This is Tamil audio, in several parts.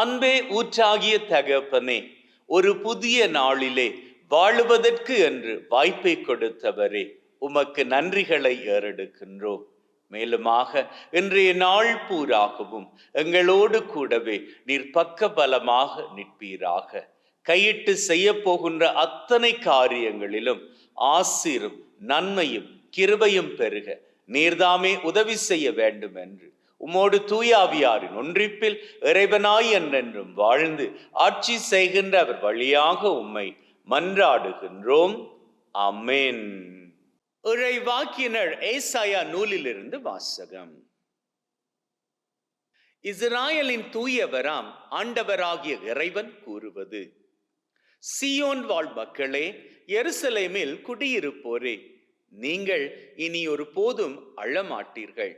அன்பே ஊற்றாகிய தகப்பனே ஒரு புதிய நாளிலே வாழுவதற்கு என்று வாய்ப்பை கொடுத்தவரே உமக்கு நன்றிகளை ஏறெடுக்கின்றோம். மேலுமாக இன்றைய நாள் பூராகவும் எங்களோடு கூடவே நீர் பக்க பலமாக நிற்பீராக. கையிட்டு செய்ய போகின்ற அத்தனை காரியங்களிலும் ஆசிரும் நன்மையும் கிருபையும் பெருக. நீர்தாமே உதவி செய்ய வேண்டும் என்று உமோடு தூயாவியாரின் ஒன்றிப்பில் இறைவனாய் என்றென்றும் வாழ்ந்து ஆட்சி செய்கின்ற அவர் வழியாக உம்மை மன்றாடுகின்றோம். அமேன் இறைவாக்கினர் ஏசாயா நூலிலிருந்து வாசகம். இஸ்ராயலின் தூயவராம் ஆண்டவராகிய இறைவன் கூறுவது சியோன் வாழ் மக்களே எருசலேமில் குடியிருப்போரே நீங்கள் இனி ஒரு போதும் அழமாட்டீர்கள்.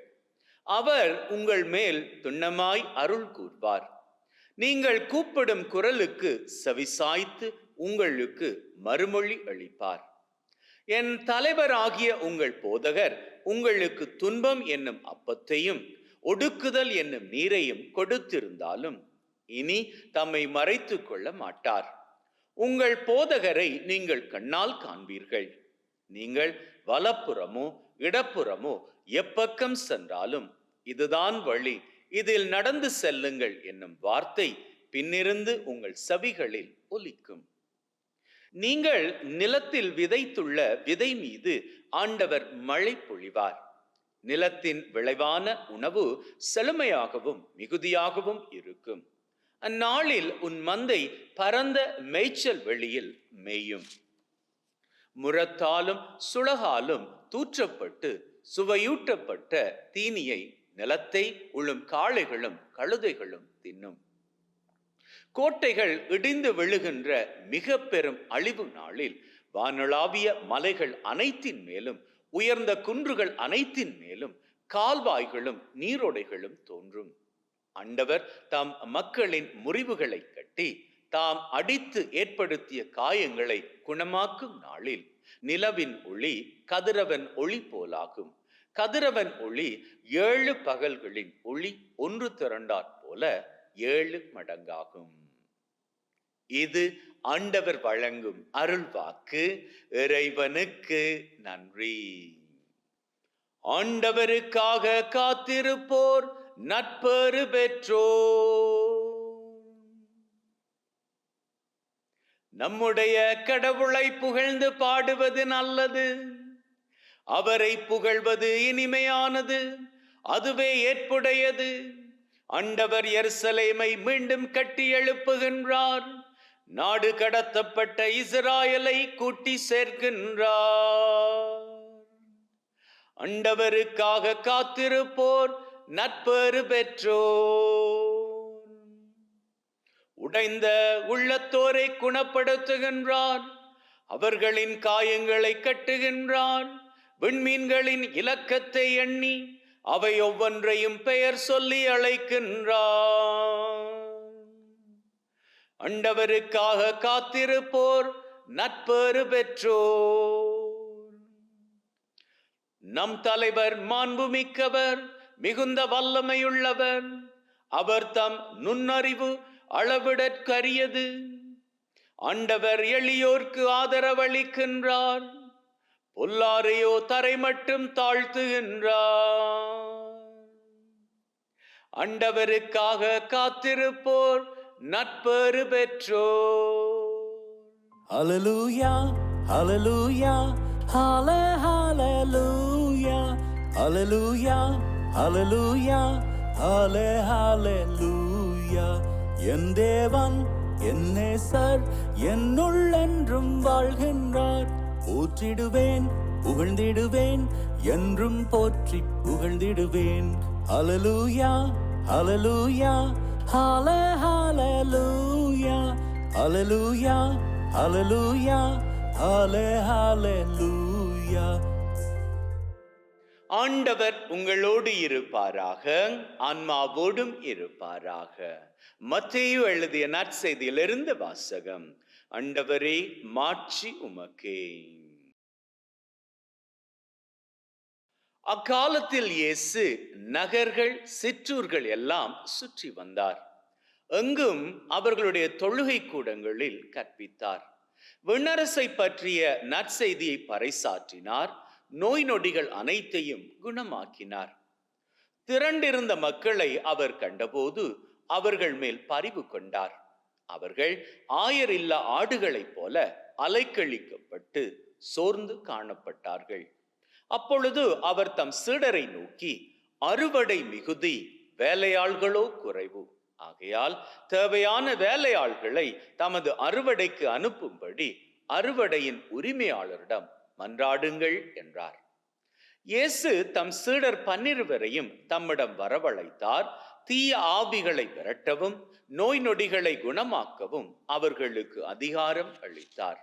அவர் உங்கள் மேல் துண்ணமாய் அருள் கூர்வார். நீங்கள் கூப்பிடும் குரலுக்கு செவிசாய்த்து உங்களுக்கு மறுமொழி அளிப்பார். என் தலைவராகிய உங்கள் போதகர் உங்களுக்கு துன்பம் என்னும் அப்பத்தையும் ஒடுக்குதல் என்னும் நீரையும் கொடுத்திருந்தாலும் இனி தம்மை மறைத்து கொள்ள மாட்டார். உங்கள் போதகரை நீங்கள் கண்ணால் காண்பீர்கள். நீங்கள் வலப்புறமோ இடப்புறமோ எப்பக்கம் சென்றாலும் இதுதான் வழி. இதில் நடந்து செல்லுங்கள் என்னும் வார்த்தை பின்னிருந்து உங்கள் சவிகளில் ஒலிக்கும். நீங்கள் நிலத்தில் விதைத்துள்ள விதை மீது ஆண்டவர் மழை பொழிவார். நிலத்தின் விளைவான உணவு செழுமையாகவும் மிகுதியாகவும் இருக்கும். அந்நாளில் உன் மந்தை பரந்த மேய்ச்சல் வெளியில் மேயும். முரத்தாலும் சுளகாலும் தூற்றப்பட்டு சுவையூட்டப்பட்ட தீனியை நிலத்தை உழும் காளைகளும் கழுதைகளும் தின்னும். கோட்டைகள் இடிந்து விழுகின்ற மிக பெரும் அழிவு நாளில் வானளாவிய மலைகள் அனைத்தின் மேலும் உயர்ந்த குன்றுகள் அனைத்தின் மேலும் கால்வாய்களும் நீரோடைகளும் தோன்றும். அண்டவர் தாம் மக்களின் முறிவுகளை கட்டி தாம் அடித்து ஏற்படுத்திய காயங்களை குணமாக்கும் நாளில் நிலவின் ஒளி கதிரவன் ஒளி போலாகும். கதிரவன் ஒளி ஏழு பகல்களின் ஒளி ஒன்று திரண்டாற் போல ஏழு மடங்காகும். இது ஆண்டவர் வழங்கும் அருள்வாக்கு. இறைவனுக்கு நன்றி. ஆண்டவருக்காக காத்திருப்போர் நட்பெறு பெற்றோ நம்முடைய கடவுளை புகழ்ந்து பாடுவது நல்லது. அவரை புகழ்வது இனிமையானது அதுவே ஏற்புடையது. அண்டவர் எருசலேமை மீண்டும் கட்டி எழுப்புகின்றார் நாடு கடத்தப்பட்ட இஸ்ராயலை கூட்டி சேர்க்கின்றார். அண்டவருக்காக காத்திருப்போர் நட்பெறு பெற்றோர். உடைந்த உள்ளத்தோரை குணப்படுத்துகின்றார் அவர்களின் காயங்களை கட்டுகின்றார் விண்மீன்களின் இலக்கத்தை எண்ணி அவை ஒவ்வொன்றையும் பெயர் சொல்லி அழைக்கின்றார் அண்டவருக்காக காத்திருப்போர் நட்பேறு பெற்றோர். நம் தலைவர் மாண்புமிக்கவர் மிகுந்த வல்லமையுள்ளவர். அவர் தம் நுண்ணறிவு அளவிடற்கரியது. ஆண்டவர் எளியோர்க்கு ஆதரவளிக்கின்றார். பொல்லாரையோ தரை மட்டும் தாழ்த்துகின்றார் அண்டவருக்காக காத்திருப்போர் நட்பெரு பெற்றோ அலலூயா அலலூயா ஹால ஹாலலூயா அலலூயா அலலூயா ஹால ஹாலலூயா என் தேவன் என்னே சார் என்னுள் என்றும் வாழ்கின்றார் போற்றிடுவேன் புகழ்ந்திடுவேன் என்றும் போற்றி புகழ்ந்திடுவேன். அலலூயா அலலூயா ஹால ஹாலலூயா அலலூயா அலலூயா ஹால ஹாலலூயா ஆண்டவர் உங்களோடு இருப்பாராக ஆன்மாவோடும் இருப்பாராக. மத்தேயு எழுதிய நற்செய்தியிலிருந்து வாசகம். ஆண்டவரே மாட்சி உமக்கே. அக்காலத்தில் இயேசு நகர்கள் சிற்றூர்கள் எல்லாம் சுற்றி வந்தார். எங்கும் அவர்களுடைய தொழுகை கூடங்களில் கற்பித்தார். விண்ணரசை பற்றிய நற்செய்தியை பறைசாற்றினார். நோய் நொடிகள் அனைத்தையும் குணமாக்கினார். திரண்டிருந்த மக்களை அவர் கண்டபோது அவர்கள் மேல் பரிவு கொண்டார். அவர்கள் ஆயரில்லா ஆடுகளைப் போல அலைக்கழிக்கப்பட்டு சோர்ந்து காணப்பட்டார்கள். அப்பொழுது அவர் தம் சீடரை நோக்கி அறுவடை மிகுதி வேலையாள்களோ குறைவு. ஆகையால் தேவையான வேலையாள்களை தமது அறுவடைக்கு அனுப்பும்படி அறுவடையின் உரிமையாளரிடம் மன்றாடுங்கள் என்றார். இயேசு தம் சீடர் பன்னிருவரையும் தம்மிடம் வரவழைத்தார். தீய ஆவிகளை விரட்டவும் நோய் நொடிகளை குணமாக்கவும் அவர்களுக்கு அதிகாரம் அளித்தார்.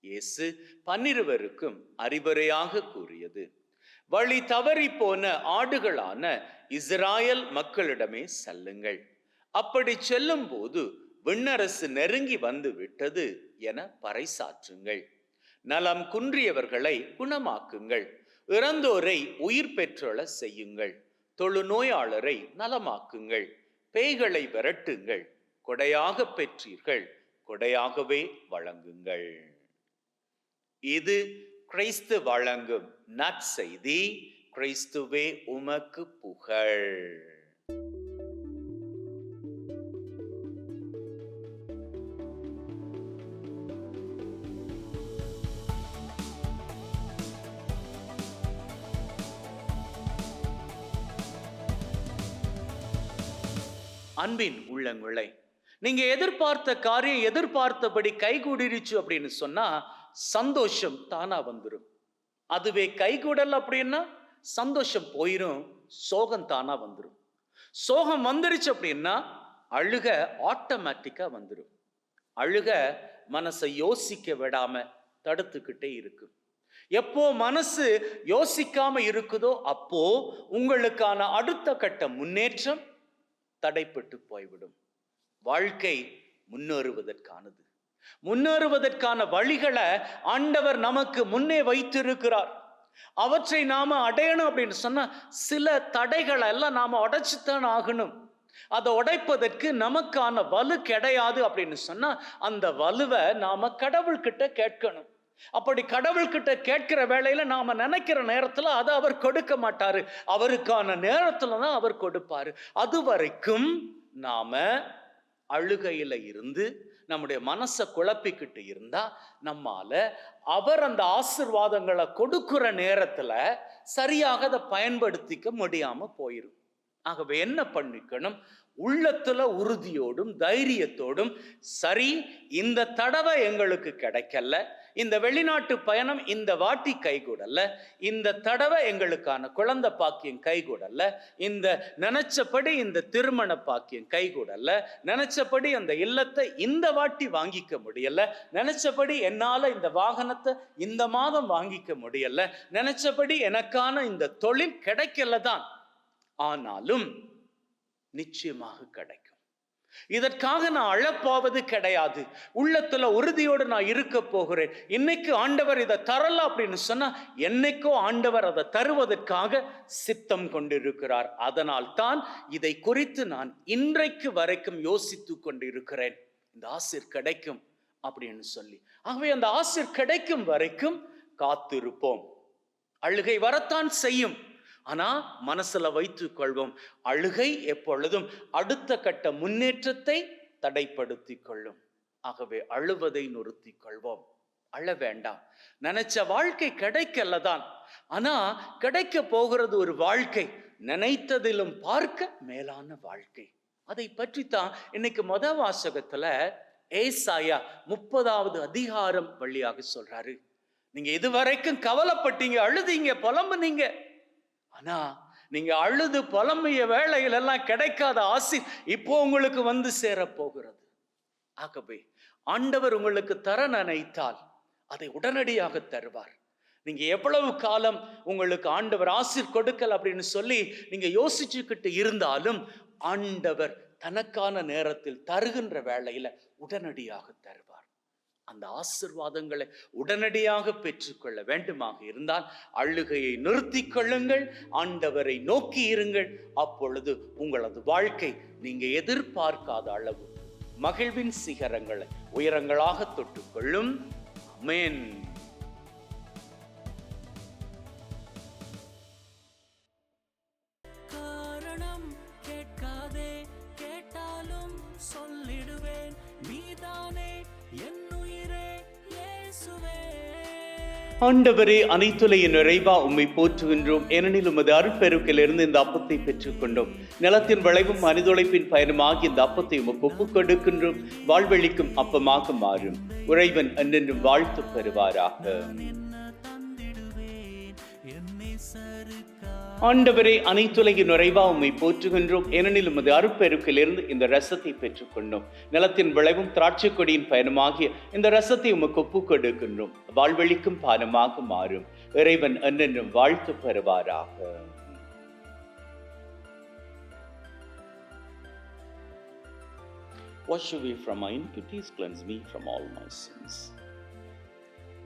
இயேசு பன்னிருவருக்கும் அறிவுரையாக கூறியது. வழி தவறி போன ஆடுகளான இஸ்ராயல் மக்களிடமே செல்லுங்கள். அப்படி செல்லும் போது விண்ணரசு நெருங்கி வந்து விட்டது என பறைசாற்றுங்கள். நலம் குன்றியவர்களை குணமாக்குங்கள். இறந்தோரை உயிர் பெற்றொழ செய்யுங்கள். தொழுநோயாளரை நலமாக்குங்கள். பேய்களை விரட்டுங்கள். கொடையாக பெற்றீர்கள். கொடையாகவே வழங்குங்கள். இது கிறிஸ்து வழங்கும் நற்செய்தி கிறிஸ்துவே உமக்கு புகழ். அன்பின் உள்ளங்களை நீங்க எதிர்பார்த்த காரியம் எதிர்பார்த்தபடி கைகூடிருச்சு அப்படின்னு சொன்னா சந்தோஷம் தானா வந்துடும் அதுவே கைகூடல் அப்படின்னா சந்தோஷம் போயிரும் சோகம் தானா வந்துடும் சோகம் வந்துருச்சு அப்படின்னா அழுக ஆட்டோமேட்டிக்கா வந்துடும் அழுக மனசை யோசிக்க விடாம தடுத்துக்கிட்டே இருக்கும். எப்போ மனசு யோசிக்காம இருக்குதோ அப்போ உங்களுக்கான அடுத்த கட்ட முன்னேற்றம் தடைப்பட்டு போய்விடும். வாழ்க்கை முன்னேறுவதற்கானது. முன்னேறுவதற்கான வழிகளை ஆண்டவர் நமக்கு முன்னே வைத்திருக்கிறார். அவற்றை நாம அடையணும் அப்படின்னு சொன்னா சில தடைகளை எல்லாம் நாம உடைச்சுத்தான் ஆகணும். அதை உடைப்பதற்கு நமக்கான வலு கிடையாது அப்படின்னு சொன்னா அந்த வலுவை நாம கடவுள்கிட்ட கேட்கணும். அப்படி கடவுள்கிட்ட கேட்கிற வேலையில நாம நினைக்கிற நேரத்துல அதை அவர் கொடுக்க மாட்டாரு. அவருக்கான நேரத்துல தான் அவர் கொடுப்பாரு. அது வரைக்கும் நாம அழுகையில் இருந்து நம்முடைய மனசை குழப்பிக்கிட்டு இருந்தால் நம்மால் அவர் அந்த ஆசிர்வாதங்களை கொடுக்குற நேரத்தில் சரியாக அதை பயன்படுத்திக்க முடியாமல் போயிடும் ஆகவே என்ன பண்ணிக்கணும்? உள்ளத்துல உறுதியோடும் தைரியத்தோடும் சரி இந்த தடவை எங்களுக்கு கிடைக்கல இந்த வெளிநாட்டு பயணம் இந்த வாட்டி கைகூடல்ல. இந்த தடவை எங்களுக்கான குழந்தை பாக்கியம் கைகூடல்ல. இந்த நினைச்சபடி இந்த திருமண பாக்கியம் கைகூடல்ல. நினைச்சபடி அந்த இல்லத்தை இந்த வாட்டி வாங்கிக்க முடியல நினைச்சபடி என்னால இந்த வாகனத்தை இந்த மாதம் வாங்கிக்க முடியல நினைச்சபடி எனக்கான இந்த தொழில் கிடைக்கல தான் ஆனாலும் நிச்சயமாக கிடைக்கும். இதற்காக நான் அழப்பாவது கிடையாது. உள்ளத்துல உறுதியோடு நான் இருக்க போகிறேன். இன்னைக்கு ஆண்டவர் இதை தரல அப்படின்னு சொன்னா என்னைக்கோ ஆண்டவர் அதை தருவதற்காக சித்தம் கொண்டிருக்கிறார். அதனால் தான் இதை குறித்து நான் இன்றைக்கு வரைக்கும் யோசித்து கொண்டிருக்கிறேன். இந்த ஆசிர் கிடைக்கும் அப்படின்னு சொல்லி. ஆகவே அந்த ஆசிர் கிடைக்கும் வரைக்கும் காத்திருப்போம். அழுகை வரத்தான் செய்யும். ஆனா மனசுல வைத்து கொள்வோம். அழுகை எப்பொழுதும் அடுத்த கட்ட முன்னேற்றத்தை தடைப்படுத்தி கொள்ளும். ஆகவே அழுவதை நிறுத்தி கொள்வோம். அழ வேண்டாம். நினைச்ச வாழ்க்கை கிடைக்கல தான். ஆனா கிடைக்க போகிறது ஒரு வாழ்க்கை. நினைத்ததிலும் பார்க்க மேலான வாழ்க்கை. அதை பற்றி தான் இன்னைக்கு மொத வாசகத்துல ஏசாயா முப்பதாவது அதிகாரம் வழியாக சொல்றாரு. நீங்க இதுவரைக்கும் கவலைப்பட்டீங்க அழுதீங்க புலம்புனீங்க. ஆனா நீங்க அழுது புலம்பிய வேளையில எல்லாம் கிடைக்காத ஆசி இப்போ உங்களுக்கு வந்து சேர போகிறது ஆகவே ஆண்டவர் உங்களுக்கு தர நினைத்தால் அதை உடனடியாக தருவார். நீங்க எவ்வளவு காலம் உங்களுக்கு ஆண்டவர் ஆசிர் கொடுக்கல் அப்படின்னு சொல்லி நீங்க யோசிச்சுக்கிட்டு இருந்தாலும் ஆண்டவர் தனக்கான நேரத்தில் தருகின்ற வேலையில உடனடியாக தருவார். அந்த ஆசிர்வாதங்களை உடனடியாக பெற்றுக்கொள்ள வேண்டுமாக இருந்தால் அழுகையை நிறுத்தி கொள்ளுங்கள் ஆண்டவரை நோக்கி இருங்கள். அப்பொழுது உங்களது வாழ்க்கை நீங்க எதிர்பார்க்காத அளவு மகிழ்வின் சிகரங்களை உயரங்களாக தொட்டுக்கொள்ளும். அமேன் ஆண்டவரே அனைத்துலையின் நிறைவா உம்மை போற்றுகின்றோம். ஏனெனில் உமது அருட்பெருக்கிலிருந்து இந்த அப்பத்தை பெற்றுக்கொண்டோம். நிலத்தின் விளைவும் மனிதொழைப்பின் பயனுமாகி இந்த அப்பத்தை உமக்கு ஒப்புக் கொடுக்கின்றோம். வாழ்வழிக்கும் அப்பமாக மாறும் உறைவன் என்றென்றும் வாழ்த்து பெறுவாராக. ஆண்டவரே அனைத்துலகின் நிறைவா உம்மை போற்றுகின்றோம். ஏனெனில் உமது அருப்பெருக்கிலிருந்து இந்த ரசத்தை பெற்றுக்கொண்டோம். நிலத்தின் விளைவும் திராட்சை கொடியின் பயணமாகிய இந்த ரசத்தை உமக்கு ஒப்பு கொடுக்கின்றோம் வாழ்வழிக்கும் பானமாக மாறும். இறைவன் என்னென்னும் வாழ்த்து பெறுவாராக. Wash away from my iniquities, cleanse me from all my sins.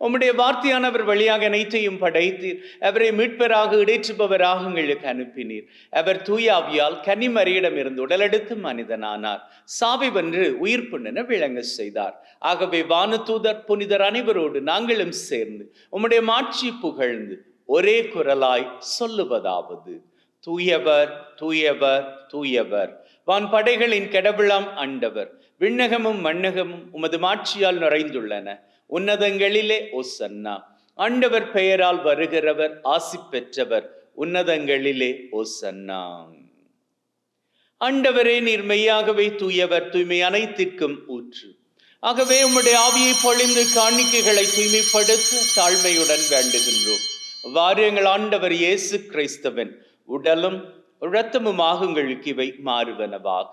உம்முடைய வார்த்தையானவர் வழியாக அனைத்தையும் படைத்தீர். அவரை மீட்பராக இடைற்றுபவராக எங்களுக்கு அனுப்பினீர். அவர் தூயாவியால் கன்னிமரியிடம் இருந்து உடலெடுத்து மனிதனானார். சாவி வென்று உயிர் புண்ணென விளங்க செய்தார். ஆகவே வானதூதர் புனிதர் அனைவரோடு நாங்களும் சேர்ந்து உம்முடைய மாட்சி புகழ்ந்து ஒரே குரலாய் சொல்லுவதாவது. தூயவர் தூயவர் தூயவர். வான் படைகளின் கடவுளாம் ஆண்டவர் விண்ணகமும் மண்ணகமும் உமது மாட்சியால் நிறைந்துள்ளன. உன்னதங்களிலே ஒசன்னா ஆண்டவர் பெயரால் வருகிறவர் ஆசி பெற்றவர் உன்னதங்களிலே ஒசன்னா ஆண்டவரே நீர் மெய்யாகவே தூயவர் தூய்மை அனைத்திற்கும் ஊற்று. ஆகவே உம்முடைய ஆவியை பொழிந்து காணிக்கைகளை தூய்மைப்படுத்த தாழ்மையுடன் வேண்டுகின்றோம். வாரியங்கள் ஆண்டவர் இயேசு கிறிஸ்தவன் உடலும் இரத்தமுமாக உங்களுக்கு இவை மாறுவனவாக.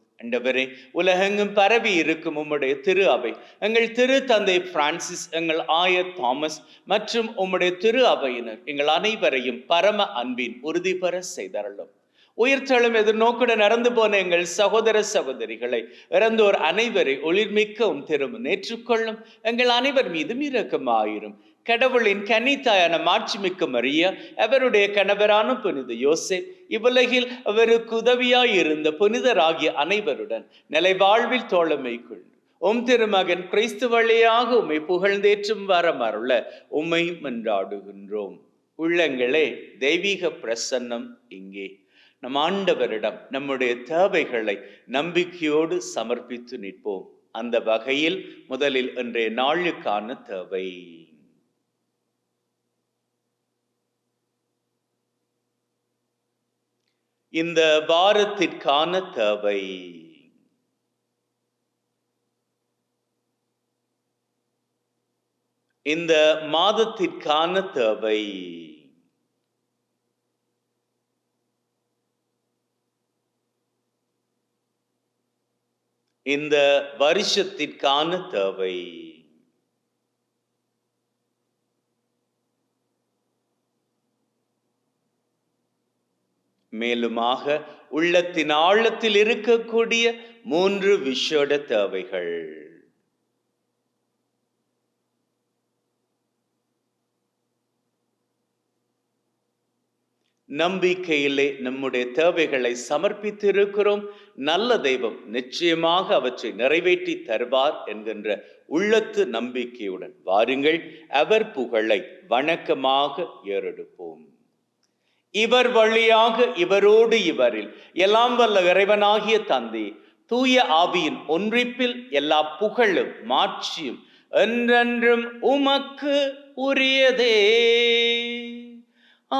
ஆண்டவரே உலகெங்கும் பரவி இருக்கும் உம்முடைய திரு அவை எங்கள் திரு தந்தை பிரான்சிஸ் எங்கள் ஆயர் தாமஸ் மற்றும் உம்முடைய திரு அவையினர் எங்கள் அனைவரையும் பரம அன்பின் உறுதி பெற செய்தரலும் உயிர்த்தெழும் எதிர்நோக்குடன் நடந்து போன எங்கள் சகோதர சகோதரிகளை இறந்தோர் அனைவரை ஒளிர்மிக்கவும் திரும்ப நேற்றுக்கொள்ளும் எங்கள் அனைவர் மீதும் இரக்கமாயிரும். கடவுளின் கனித்தாயான மாட்சிமிக்க மரியா அவருடைய கணவரான புனித யோசேப் இவ்வுலகில் அவருக்கு உதவியாய் இருந்த புனிதராகிய அனைவருடன் நிலை வாழ்வில் தோழமை கொள். உம் திருமகன் கிறிஸ்து வழியாக உம்மை புகழ்ந்தேற்றும் வரம் அருள உம்மை மன்றாடுகின்றோம். உள்ளங்களே தெய்வீக பிரசன்னம் இங்கே. நம் ஆண்டவரிடம் நம்முடைய தேவைகளை நம்பிக்கையோடு சமர்ப்பித்து நிற்போம். அந்த வகையில் முதலில் இன்றைய நாளுக்கான தேவை. இந்த வாரத்திற்கான தேவை. இந்த மாதத்திற்கான தேவை. இந்த வருஷத்திற்கான தேவை. மேலுமாக உள்ளத்தின் ஆழத்தில் இருக்கக்கூடிய மூன்று விஷோட தேவைகள். நம்பிக்கையிலே நம்முடைய தேவைகளை சமர்ப்பித்து இருக்கிறோம் நல்ல தெய்வம் நிச்சயமாக அவற்றை நிறைவேற்றி தருவார் என்கின்ற உள்ளத்து நம்பிக்கையுடன் வாருங்கள். அவர் புகழை வணக்கமாக ஏறெடுப்போம். இவர் வழியாக இவரோடு இவரில். எல்லாம் வல்ல இறைவனாகிய தந்தை தூய ஆவியின் ஒன்றிப்பில் எல்லா புகழும் மாட்சியும் என்றென்றும் உமக்கு உரியதே. ஆ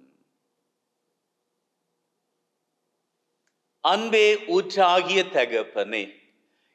அன்பே ஊற்றாகிய தகப்பனே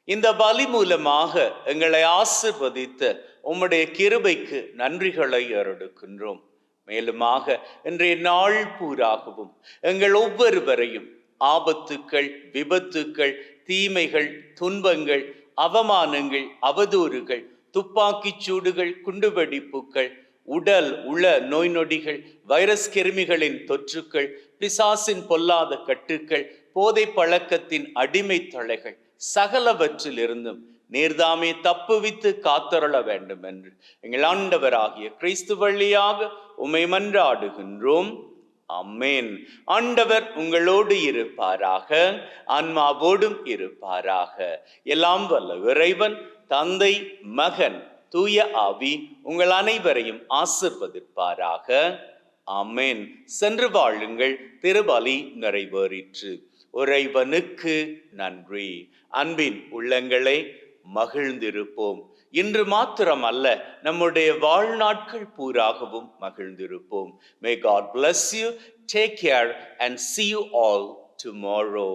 இந்த பலி மூலமாக எங்களை ஆசிர்வதித்த உம்முடைய கிருபைக்கு நன்றிகளை அருடுக்கின்றோம் மேலுமாக இன்றைய நாள் பூராகவும் எங்கள் ஒவ்வொருவரையும் ஆபத்துக்கள் விபத்துக்கள் தீமைகள் துன்பங்கள் அவமானங்கள் அவதூறுகள் துப்பாக்கிச் சூடுகள் குண்டுவெடிப்புகள் உடல் உள நோய் நொடிகள் வைரஸ் கிருமிகளின் தொற்றுக்கள் பிசாசின் பொல்லாத கட்டுக்கள் போதை பழக்கத்தின் அடிமை தொலைகள் சகலவற்றிலிருந்தும் நீர்தாமே தப்புவித்து காத்தருள வேண்டும் என்று எங்கள் ஆண்டவராகிய கிறிஸ்து வழியாக உமை மன்றாடுகின்றோம். அம்மேன் ஆண்டவர் உங்களோடு இருப்பாராக ஆன்மாவோடும் இருப்பாராக. எல்லாம் வல்ல இறைவன் தந்தை மகன் தூய ஆவி உங்கள் அனைவரையும் ஆசிர்வதிப்பாராக. அம்மேன் சென்று வாழுங்கள் திருவலி நிறைவேறிற்று. உறைவனுக்கு நன்றி. அன்பின் உள்ளங்களை மகிழ்ந்திருப்போம். இன்று மாத்திரம் அல்ல நம்முடைய வாழ்நாட்கள் பூராகவும் மகிழ்ந்திருப்போம். May God bless you take care and see you all tomorrow